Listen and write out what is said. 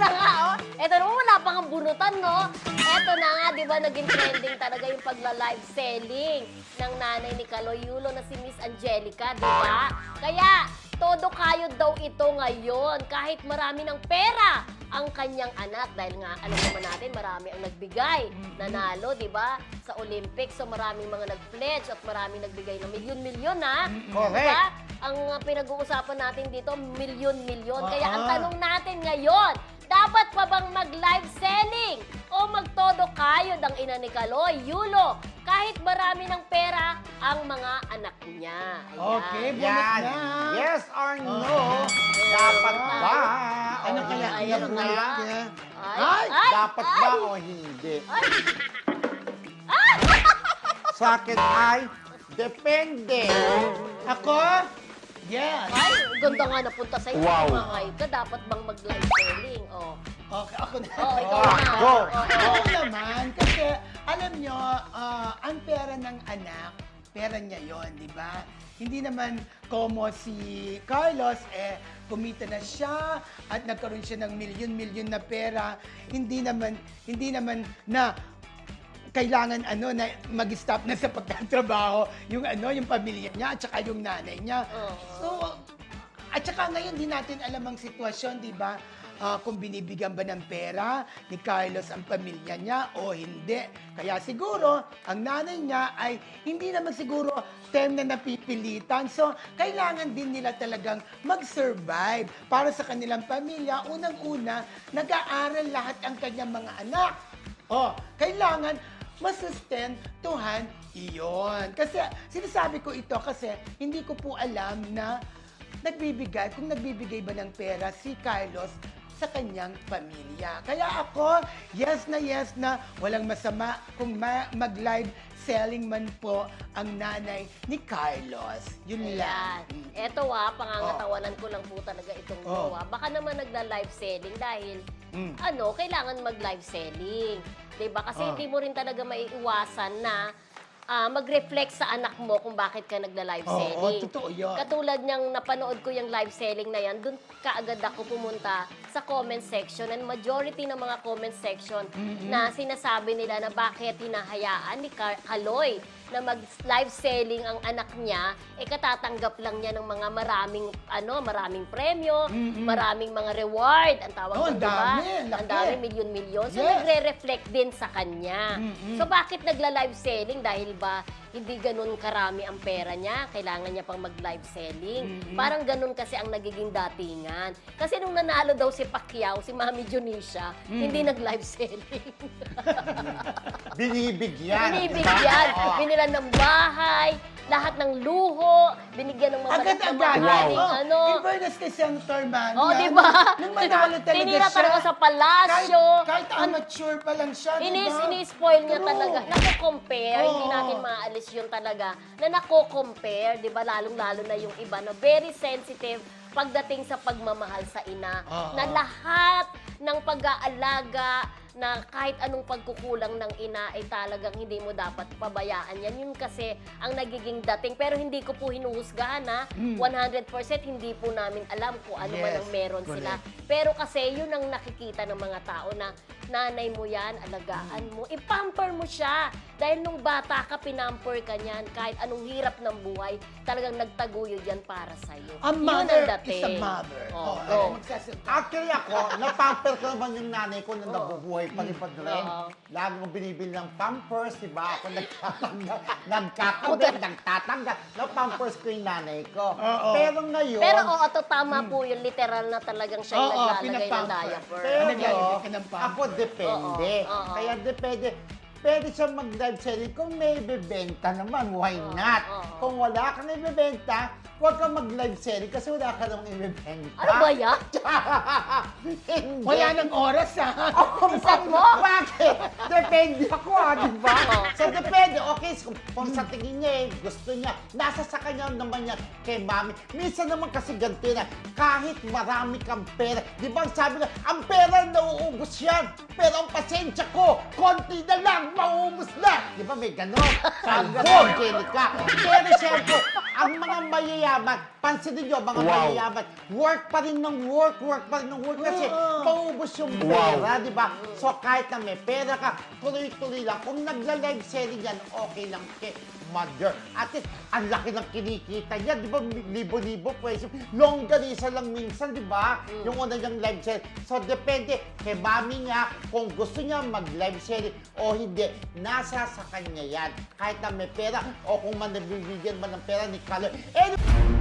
na nga, oh. Ito naman, wala pang ang bunutan, no? Ito na nga, di ba, naging trending talaga yung pagla-live selling ng nanay ni Kaloy Yulo na si Miss Angelica, di ba? Kaya, todo kayo daw ito ngayon kahit marami ng pera ang kanyang anak dahil nga alam naman natin marami ang nagbigay nanalo di ba sa Olympics so maraming mga nag-pledge at maraming nagbigay ng milyon-milyon ha Correct. Diba? ang uh, pinag-uusapan natin dito milyon-milyon kaya ang Oo. tanong natin ngayon dapat pa bang mag-live selling o magtodo kayo ng ina ni Kaloy, Yulo, kahit marami ng pera ang mga anak niya. Ayan. Okay, Yan. na. Yes or no? Oh. Dapat ba? Ano o kaya? hindi Ayan Ano na. kaya? Ay, Ay! ay, Dapat ay. ba o hindi? Ay! Sa akin ay, depende. Ako? Yes. Ay, ganda nga napunta sa'yo. Wow. Kumakay ka, dapat bang mag-live selling? Oh. Okay, ako na. Oh, ikaw Oh, na. go. Oh, oh. Oo naman, kasi alam nyo, ah, ang pera ng anak, pera niya yon, di ba? Hindi naman como si Carlos, eh, kumita na siya at nagkaroon siya ng milyon-milyon na pera. Hindi naman, hindi naman na kailangan ano na mag-stop na sa pagtatrabaho yung ano yung pamilya niya at saka yung nanay niya. Oo. So at saka ngayon di natin alam ang sitwasyon, di ba? Ah, kung binibigyan ba ng pera ni Carlos ang pamilya niya o hindi. Kaya siguro, ang nanay niya ay hindi naman siguro time na napipilitan. So, kailangan din nila talagang mag-survive para sa kanilang pamilya. Unang-una, nag-aaral lahat ang kanyang mga anak. Oh, kailangan masustentuhan iyon. Kasi sinasabi ko ito kasi hindi ko po alam na nagbibigay, kung nagbibigay ba ng pera si Carlos sa kanyang pamilya. Kaya ako, yes na yes na walang masama kung ma- mag-live selling man po ang nanay ni Carlos. Yun lang. Ayan. Eto ah, pangangatawanan ko lang po talaga itong Oh. gawa. Baka naman nagla-live selling dahil Mm. ano, kailangan mag-live selling. 'Di ba? Kasi Oh. hindi mo rin talaga maiiwasan na ah, mag-reflect sa anak mo kung bakit ka nagla-live Oo, selling. totoo yun. Katulad niyang napanood ko yung live selling na yan, dun kaagad ako pumunta sa comment section and majority ng mga comment section na sinasabi nila na bakit hinahayaan ni Car- Kaloy na mag-live selling ang anak niya, eh katatanggap lang niya ng mga maraming ano, maraming premyo, maraming mga reward, ang tawag Oh, doon, ang ba? dami, ang laki. Ang dami, milyon-milyon. So, Yes. nagre-reflect din sa kanya. So, bakit nagla-live selling? Dahil ba hindi ganun karami ang pera niya? Kailangan niya pang mag-live selling. Parang ganun kasi ang nagiging datingan. Kasi nung nanalo daw si Pacquiao, si Mami Junisha, hindi nag-live selling. Binibigyan. Binibigyan, binilan ng bahay, lahat ng luho, binigyan ng mabalat na Agad-agad. maraming Oh, ano. In fairness kay Senator Manny, Oh, ah, di ba? Nung manalo talaga Tinira siya. talaga sa palasyo. Kahit, kahit amateur pa lang siya, di Inis, ba? ini-spoil niya True. talaga. Nako-compare, hindi Oo. natin maaalis yun talaga. Na nako-compare, di ba? Lalong-lalo na yung iba na very sensitive pagdating sa pagmamahal sa ina. Oo. Na lahat ng pag-aalaga, na kahit anong pagkukulang ng ina ay talagang hindi mo dapat pabayaan yan. Yun kasi ang nagiging dating. Pero hindi ko po hinuhusgahan ha. 100% hindi po namin alam kung ano man. Yes, ang meron correct. sila. Pero kasi yun ang nakikita ng mga tao na nanay mo yan, alagaan mo, ipamper mo siya. Dahil nung bata ka, pinamper ka niyan. Kahit anong hirap ng buhay, talagang nagtaguyod yan para sa'yo. A Yun mother ang dating. is a mother. Oh, Oh, go. ay, magsasalita. Actually ako, napamper ko naman yung nanay ko na Oo. nabubuhay pa rin pa rin. Oo. Lagi kong binibili ng pampers, di ba? Ako nagtatanggap, nagkakabit, nagtatanggap. Napampers ko yung nanay ko. Oo. Pero ngayon, Pero oo, to tama po yung literal na talagang siya yung Oo, naglalagay ng pinapamper. diaper. Pero Naglalagay ka ng pampers. ako depende. Oo, oo. Kaya depende. Pwede siya mag-live selling kung may bibenta naman, why Oo, not? oo. Kung wala kang ibibenta, huwag kang mag-live selling kasi wala ka namang ibibenta. Ano ba yan? Hindi. Wala ng oras, ha? Isan mo? Bakit? Depende ako, ha, di ba? So, depende. Okay, so, kung sa tingin niya, eh, gusto niya, nasa sa kanya naman yan kay mami. Minsan naman kasi ganito na, kahit marami kang pera, di ba ang sabi na, ang pera nauubos yan, pero ang pasensya ko, konti na lang, mauubos na. Di ba may ganon? Sabi kay Angelica. Pero siyempre, ang mga mayayaman, pansinin nyo, mga Wow. mayayaman, work pa rin ng work, work pa rin ng work kasi Oo. Maubos yung Wow. pera, di ba? So kahit na may pera ka, tuloy-tuloy lang. Kung nagla-live selling yan, okay lang kay mother. At least, ang laki ng kinikita niya, di ba? Libo-libo pwesto. Longganisa lang minsan, di ba? Yung una niyang live selling. So depende kay mami niya kung gusto niya mag-live selling o hindi. Nasa sa kanya yan. Kahit na may pera o kung man nabibigyan man ng pera ni Carlo. Anyway,